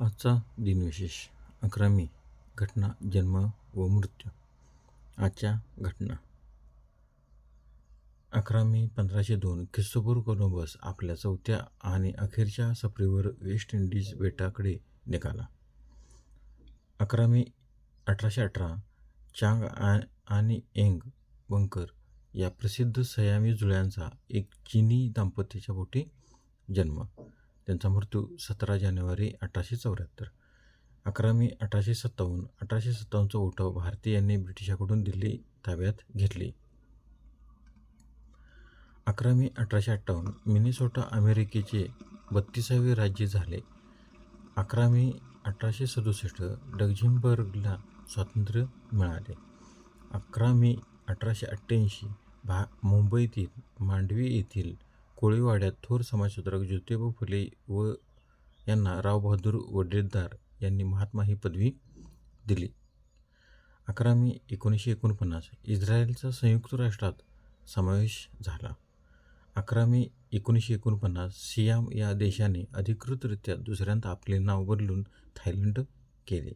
आजचा दिनविशेष अकरा मे घटना जन्म व मृत्यू. आजच्या घटना. अकरा मे पंधराशे दोन ख्रिस्तपूर कोलंबस आपल्या चौथ्या आणि अखेरच्या सफरीवर वेस्ट इंडिज बेटाकडे निघाला. अकरा मे अठराशे अठरा चांग आ आणि एंग बंकर या प्रसिद्ध सयामी जुळ्यांचा एक चिनी दाम्पत्याच्या पोटी जन्म. त्यांचा मृत्यू सतरा जानेवारी अठराशे चौऱ्याहत्तर. अकरा मे अठराशे सत्तावन्न. अठराशे सत्तावन्नचा उठाव भारतीयांनी ब्रिटिशाकडून दिल्ली ताब्यात घेतली. अकरा मे अठराशे अठ्ठावन्न. मिनिसोटा अमेरिकेचे बत्तीसावे राज्य झाले. अकरा मे अठराशे सदुसष्ट. डग्झिंबर्गला स्वातंत्र्य मिळाले. अकरा मे अठराशे अठ्ठ्याऐंशी. भा मुंबईतील मांडवी येथील कोळीवाड्यात थोर समाजसुधारक ज्योतिबा फुले व यांना रावबहादूर वडीलदार यांनी महात्मा ही पदवी दिली. अकरा मे एकोणीसशे एकोणपन्नास इस्रायलचा संयुक्त राष्ट्रात समावेश झाला. अकरा मे एकोणीसशे एकोणपन्नास सियाम या देशाने अधिकृतरित्या दुसऱ्यांदा आपले नाव बदलून थायलंड केले.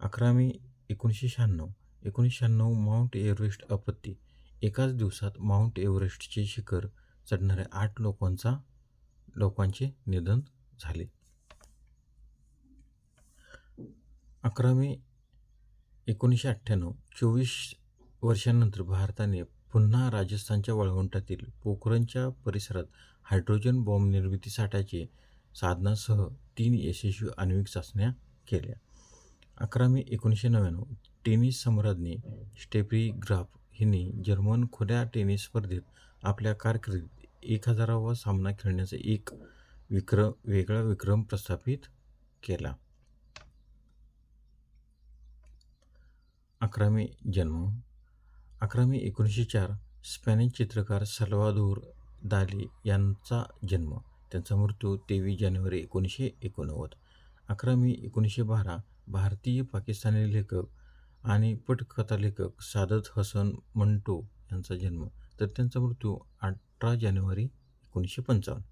अकरा मे एकोणीसशे शहाण्णव एकोणीसशे शहाण्णव माउंट एव्हरेस्ट आपत्ती एकाच दिवसात माउंट एव्हरेस्टचे शिखर चढणाऱ्या आठ लोकांचा लोकांचे निधन झाले. अकरा मे एकोणीसशे अठ्ठ्याण्णव चोवीस वर्षांनंतर भारताने पुन्हा राजस्थानच्या वाळवंटातील पोखरणच्या परिसरात हायड्रोजन बॉम्ब निर्मिती साठ्याचे साधनासह तीन यशस्वी आण्विक चाचण्या केल्या. अकरा मे एकोणीसशे नव्याण्णव टेनिस सम्राज्ञी स्टेफी ग्राफ हिने जर्मन खुल्या टेनिस स्पर्धेत आपल्या कारकिर्दीत एक हजारावा सामना खेळण्याचा एक विक्रम वेगळा विक्रम प्रस्थापित केला. अकरा मे जन्म. अकरा मे एकोणीसशे चार स्पॅनिश चित्रकार सल्वादोर दाली यांचा जन्म. त्यांचा मृत्यू तेवीस जानेवारी एकोणीसशे एकोणनव्वद. अकरा मे एकोणीसशे बारा भारतीय पाकिस्तानी लेखक आणि पटकथा लेखक सादत हसन मंटो यांचा जन्म. तर त्यांचा मृत्यू आठ अठरा जानेवारी एकोणीसशे पंचावन्न.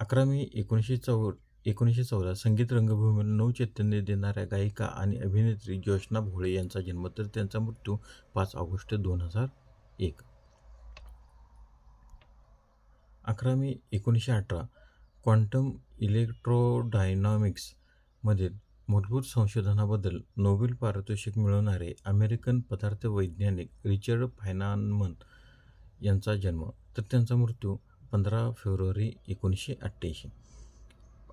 अकरा मे एकोणीसशे चौ एकोणीसशे चौदा संगीत रंगभूमीला नवचैतन्य देणाऱ्या गायिका आणि अभिनेत्री ज्योत्स्ना भोळे यांचा जन्म तर त्यांचा मृत्यू पाच ऑगस्ट दोन हजार एक. अकरा मे एकोणीसशे अठरा क्वांटम इलेक्ट्रोडायनॉमिक्समधील मूलभूत संशोधनाबद्दल नोबेल पारितोषिक मिळवणारे अमेरिकन पदार्थ वैज्ञानिक रिचर्ड फायनानमन यांचा जन्म तर त्यांचा मृत्यू पंधरा फेब्रुवारी एकोणीसशे अठ्ठ्याऐंशी.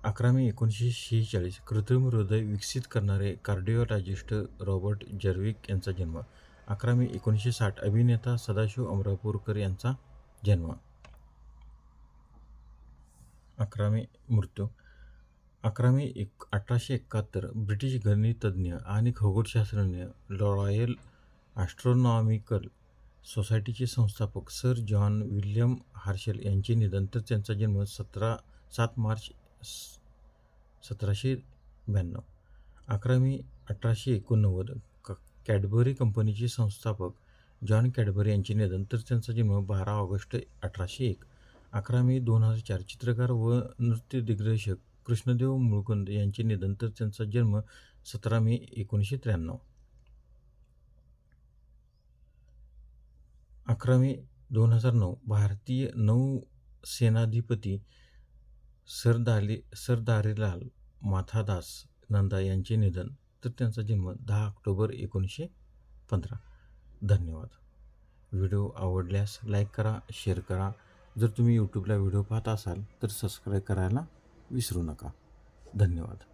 अकरा मे एकोणीसशे शेहेचाळीस कृत्रिम हृदय विकसित करणारे कार्डिओलॉजिस्ट रॉबर्ट जर्विक यांचा जन्म. अकरा मे एकोणीसशे साठ अभिनेता सदाशिव अमरापूरकर यांचा जन्म. अकरा मे मृत्यू. अकरा मे एक अठराशे एकाहत्तर ब्रिटिश गणितज्ञ आणि खगोलशास्त्रज्ञ रॉयल ॲस्ट्रॉनॉमिकल सोसायटीचे संस्थापक सर जॉन विल्यम हार्शल यांचे निधन तर त्यांचा जन्म सतरा सात मार्च सतराशे ब्याण्णव. अकरा मे अठराशे एकोणनव्वद क कॅडबरी कंपनीचे संस्थापक जॉन कॅडबरी यांचे निधन तर त्यांचा जन्म बारा ऑगस्ट अठराशे एक. अकरा मे दोन हजार चार चित्रकार व नृत्य दिग्दर्शक कृष्णदेव मुळकुंद यांचे निधन तर त्यांचा जन्म सतरा मे एकोणीसशे त्र्याण्णव. अकरा मे दोन हजार नऊ भारतीय नौसेनाधिपती सरदाली सरदारीलाल माथादास नंदा यांचे निधन तर त्यांचा जन्म दहा ऑक्टोबर एकोणीसशे पंधरा. धन्यवाद. व्हिडिओ आवडल्यास लाईक करा शेअर करा. जर तुम्ही यूट्यूबला व्हिडिओ पाहत असाल तर सबस्क्राईब करायला विसरू नका. धन्यवाद.